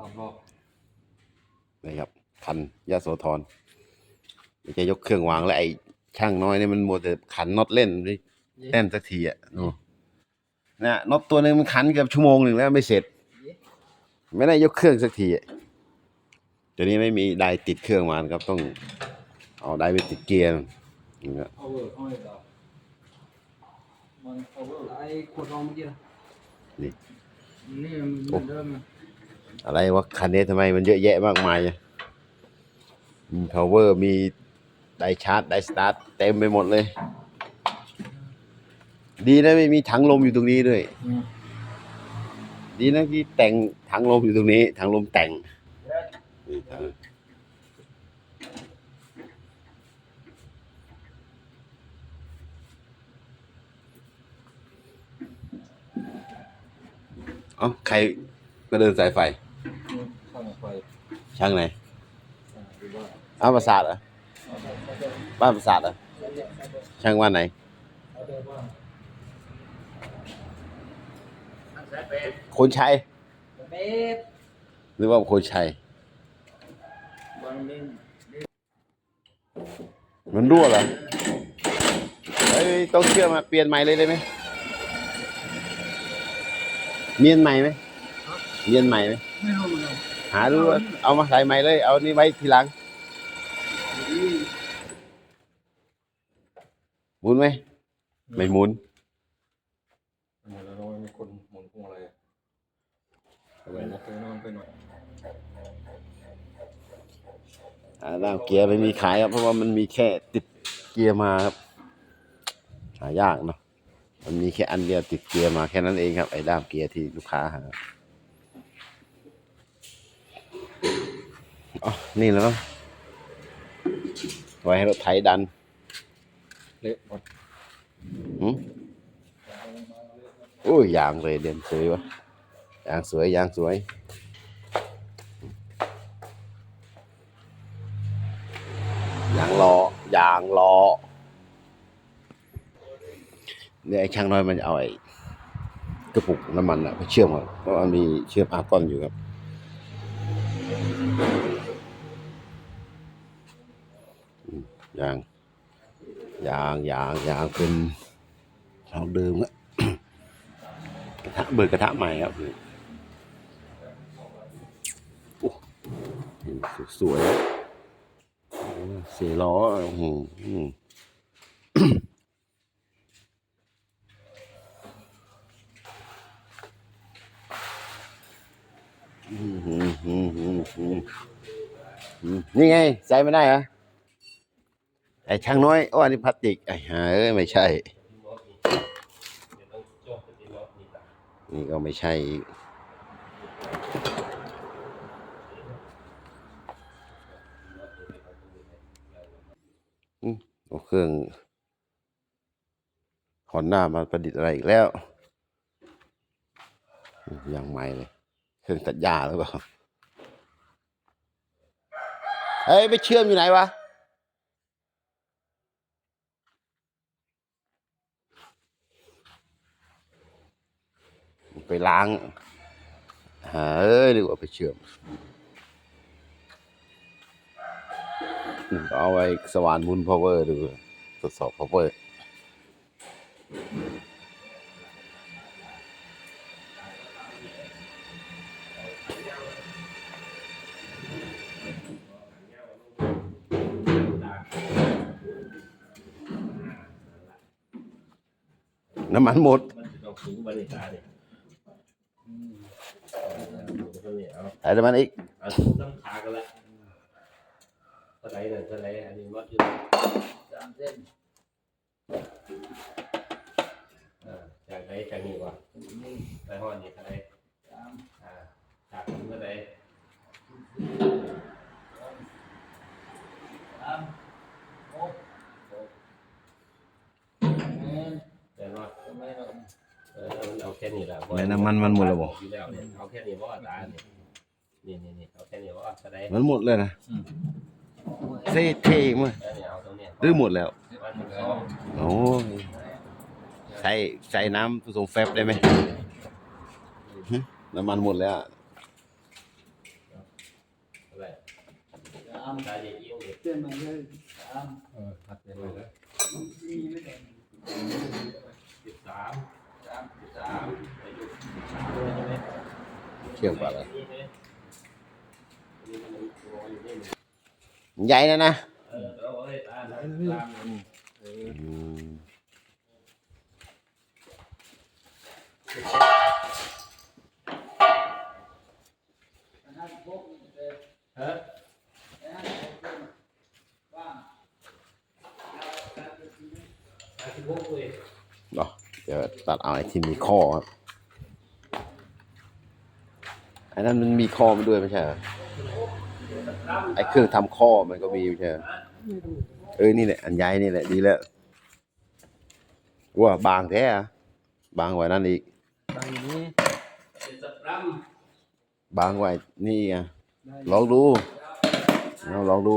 สามรอบนี่ครับคันยาโสธรมันจะยกเครื่องวางแล้วไอ้ช่างน้อยเนี่ยมันมัวแต่ขันน็อตเล่นไม่เล่นสักทีอะดูนะน็อตตัวหนึงมันขันเกือบชั่วโมงหนึ่งแล้วไม่เสร็จ ไม่ได้ยกเครื่องสักทีอะเดี๋ยวนี้ไม่มีไดติดเครื่องมานะครับต้องเอาไดไปติดเกียร์นี่ก็เอาเวอร์เอาเลยดาวมันเอาเวอร์ไอ้ขวดรองเมื่อกี้นะนี่นี่มันเหมือนเดิมนะ อะไรวะคันนี้ทำไมมันเยอะแยะมากมายอะมี power มีไดชาร์จไดสตาร์ทเต็มไปหมดเลย ดีนะไม่มีถังลมอยู่ตรงนี้ด้วย ดีนะที่แต่งถังลมอยู่ตรงนี้ถังลมแต่งนี่ถังเอ้าใครมาเดินสายไฟ ข้างไฟช่างไหนอ่าหรือว่าอ้าวประสาทเหรอเอาไปเอาไปบ้านประสาทเหรอช่างว่านไหนเอาไปว่าโคนชัยเบ็ดหรือว่าโคนชัยบอลเล่นมันรั่วเหรอเฮ้ยต้องเชื่อมาเปลี่ยนใหม่เลยได้ไหมเมียนใหม่ไหมเมียนใหม่ไหม ไม่รู้เหมือนกันหาดูว่าเอามาใส่ใหม่เลย เอานี่ไว้ทีหลังหมุนไหมไม่หมุนเดี๋ยวเราต้องมีคนหมุนพวงอะไรอะเอาไปนะไปนอนไปหน่อยอ่าด้ามเกียร์ไม่มีขายครับเพราะว่ามันมีแค่ติดเกียร์มาครับหายากเนาะมันมีแค่อันเดียวติดเกียร์มาแค่นั้นเองครับไอ้ด้ามเกียร์ที่ลูกค้าหาอ๋อ นี่แล้วเนาะไว้ให้รถไถดัน เละหมดหืมอุ้ยยางเลยเด่นสวยวะยางสวยยางสวยยางล้อยางล้อเนี่ยไอ้ช่างน้อยมันจะเอาไอ้กระปุกน้ำมันอะไปเชื่อมครับเพราะมันมีเชื่อมอาร์กอนอยู่ครับอืม ยางยางยางยางเป็นทาเดิมอะกระทะเบิกกระทะใหม่ครับสวยๆโอ้สี่ล้ออื้อหืออื้อหือหือหือหือหือหือนี่ไงใส่ไม่ได้เหรอ ไอ้ช่างน้อยอ้อนี่พลาสติกไอ้หาเอ้ยไม่ใช่ นี่ก็ไม่ใช่อีกอืมเอาเครื่องฮอนด้ามาประดิษฐ์อะไรอีกแล้ว ยังใหม่เลย เครื่องตัดหญ้าหรือเปล่าเฮ้ยไปเชื่อมอยู่ไหนวะ ไปล้างหาเอ้ยดีกว่าไปเชื่อมเอาไว้สว่านมุนพาวเวอร์ดูทดสอบพาวเวอร์น้ำมันหมด เรา ถึงบริการเนี่ยเอาใส่น้ำมันอีกเอาต้องขากันละสไลด์หนึ่งสไลด์อันนี้วัดอยู่สามเส้นอ่าจากไหนจากนี้วะนี่ไปห้อนี่สไลด์สามอ่าจากนี้สไลด์สามหกแม่นแต่ว่าทำไมเราเออมันเอาแค่นี้แหละแม่น้ำมันมันหมดแล้วบ่ อยู่แล้วเนี่ยเอาแค่นี้ว่าตาเนี่ย นี่นี่นี่เอาแค่นี้ว่าสไลด์มันหมดเลยนะเท่เท่มั้ยแค่นี้เอาตรงเนี้ยหรือหมดแล้ววันที่สองโอ้ยใส่ใส่น้ำผสมแฟบได้ไหมหึน้ำมันหมดแล้วอะามตาใหญ่เยี่ยมเลยเส้นมันเลยสามเออตัดไปเลยมีไม่ได้สิบสามสามสาสามมอายุสามใช่ไหมเชื่อมกว่าเลยนี่ไหมนี่มันรออยู่นี่ ใหญ่นะนะเออเราเอาไว้ตาตามเอออืมอันนั้นพวกเออฮะอันนั้นพวกว่างห้าสิบหกเลยเนาะเดี๋ยวตัดเอาไอ้ที่มีข้อครับไอ้นั้นมันมีข้อมาด้วยไม่ใช่เหรอ ไอ้เครื่องทำข้อมันก็มีไม่ใช่เหรอเออนี่แหละอันใหญ่นี่แหละดีแล้วว่าบางแท้อะบางกว่านั้นอีกตั้งนี้เจ็ดสิบกรัมบางกว่านี่อีกอะลองดูเอาลองดู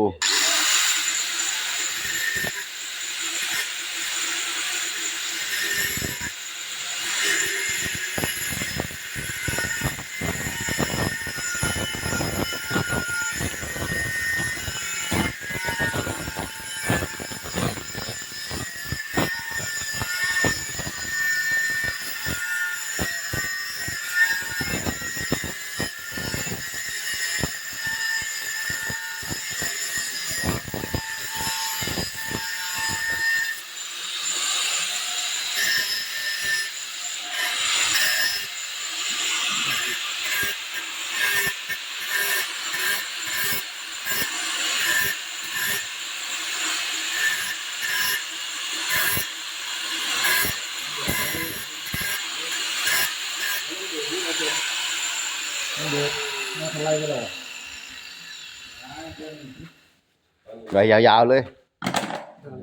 ไปยาวๆเลย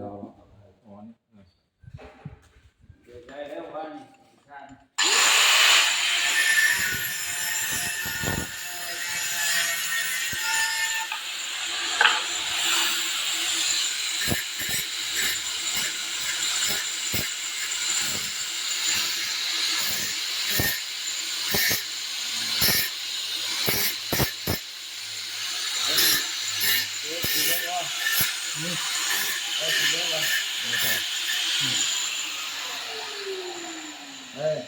ยาวอ่อน ได้แล้ววันท่าน เฮ้ย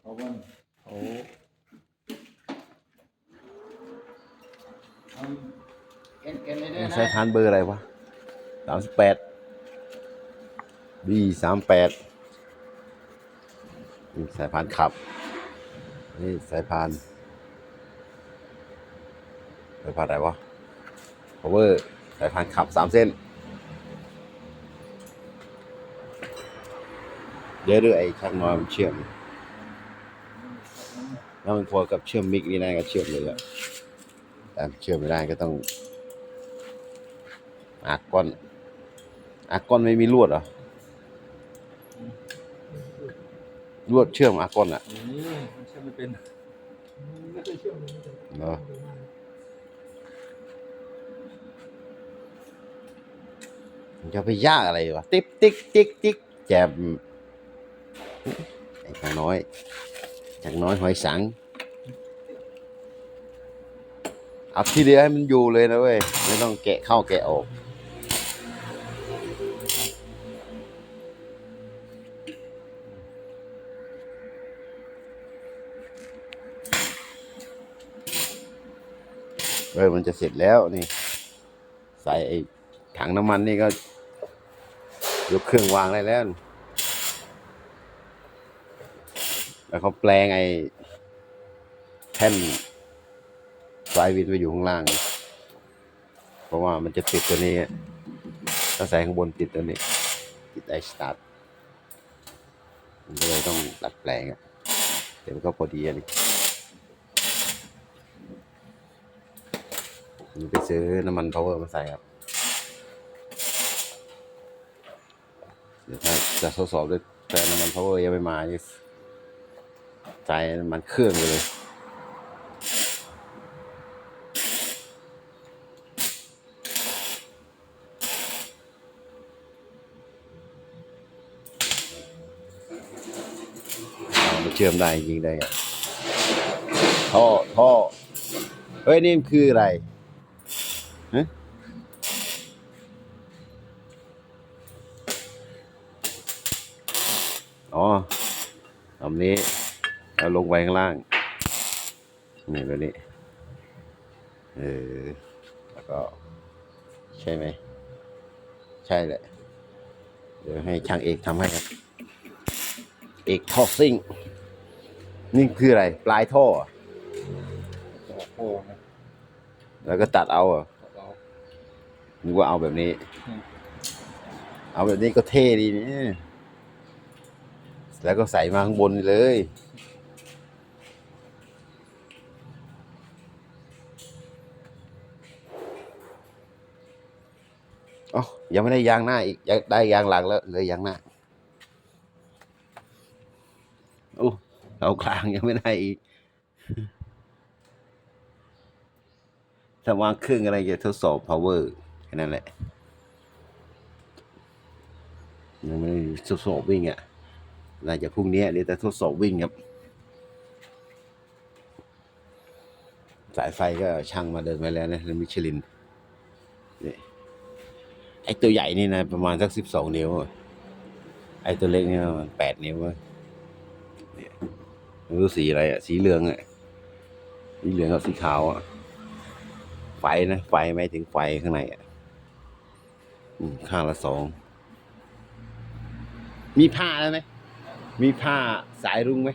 เอาวันเอา เอ็นเอ็นเลยนะใช้ทานเบอร์อะไรวะสามสิบแปดบีสามแปดสายพานขับ นี่สายพานสายพานอะไรวะ power สายพานขับสามเส้น เดี๋ยวด้วยไอ้ช่างนอนเชื่อม แล้วมันพอกับเชื่อมมิกนี่ได้ก็เชื่อมเลยอะ แต่เชื่อมไม่ได้ก็ต้องอากก้อนอากก้อนไม่มีลวดเหรอลวดเชื่อมอากก้อนอะอย่างนี้มันใช่ไม่เป็นเนาะมันจะไปยากอะไรวะติ๊กติ๊กติ๊กติ๊กแจมไอ้ข้างน้อยจากน้อยหอยสัง เอาทีเดียวให้มันอยู่เลยนะเว้ย ไม่ต้องแกะเข้าแกะออกเออมันจะเสร็จแล้วนี่ ใส่ไอ้ถังน้ำมันนี่ก็ ยกเครื่องวางได้แล้ว แล้วเขาแปลงไอ้แท่น สายวินไปอยู่ข้างล่าง เพราะว่ามันจะติดตัวนี้ถ้าใส่ข้างบนติดตัวนี้ ติดไอสตาร์ทมันก็เลยต้องดัดแปลงอะแต่มันก็พอดีอันนี้ผมไปซื้อน้ำมันพาวเวอร์มาใส่ครับเดี๋ยวถ้าจะทดสอบด้วยแต่น้ำมันพาวเวอร์ยังไม่มานี่ใส่น้ำมันเครื่องไปเลย เอามาเชื่อมได้จริงๆได้ท่อท่อเฮ้ยนี่มันคืออะไรฮะอ๋อลำนี้เอาลงไปข้างล่างนี่แบบนี้เออแล้วก็ ใช่ไหม ใช่แหละ เดี๋ยวให้ช่างเอกทำให้ครับ เอกท่อซิ่ง นี่คืออะไร ปลายท่อเหรอโอ้นะแล้วก็ตัดเอาเหรอเรานึกว่าเอาแบบนี้อืมเอาแบบนี้ก็เท่ดีนี่แล้วก็ใส่มาข้างบนเลยอ๋อยังไม่ได้ยางหน้าอีกยังได้ยางหลังแล้วเหลยยางหน้า โอ้ เอากลางยังไม่ได้อีกถ้าวางเครื่องอะไรจะทดสอบ power แค่นั้นแหละ ยังไม่ได้ทดสอบวิ่งอะน่าจะพรุ่งนี้เดี๋ยวจะทดสอบวิ่งครับ สายไฟก็ช่างมาเดินไปแล้วนะมิชลินนี่ไอตัวใหญ่นี่นะ ประมาณสักสิบสองนิ้วอะไอตัวเล็กนี่ประมาณแปดนิ้วอะเนี่ย ไม่รู้สีอะไรอะสีเหลืองอะสีเหลืองกับสีขาวอะไฟนะไฟไม่ถึงไฟข้างในอะอืมข้างละสอง มีผ้าแล้วไหมมีผ้าสายรุ้งไหม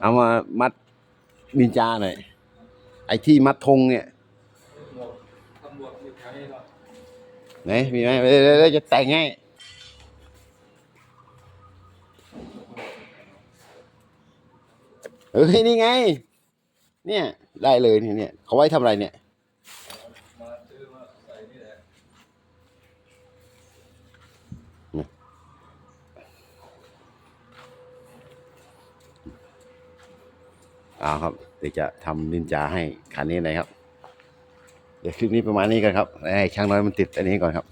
เอามามัดนินจาหน่อยไอ้ที่มัดธงเนี่ยหมวกตำรวจอยู่แถวนี้เนาะไหนมีไหมเดี๋ยวเดี๋ยวเดี๋ยวจะแต่งให้ เฮ้ยนี่ไง เนี่ย ได้เลยเนี่ยเนี่ยเขาไว้ทำอะไรเนี่ยเอาครับ เดี๋ยวจะทำนินจาให้คันนี้เลยครับ เดี๋ยวคลิปนี้ประมาณนี้กันครับให้ช่างน้อยมันติดอันนี้ก่อนครับ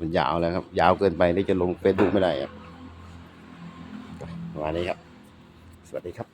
มันยาวแล้วครับ ยาวเกินไปนี่จะลงเฟซบุ๊กไม่ได้ครับประมาณนี้ครับ สวัสดีครับ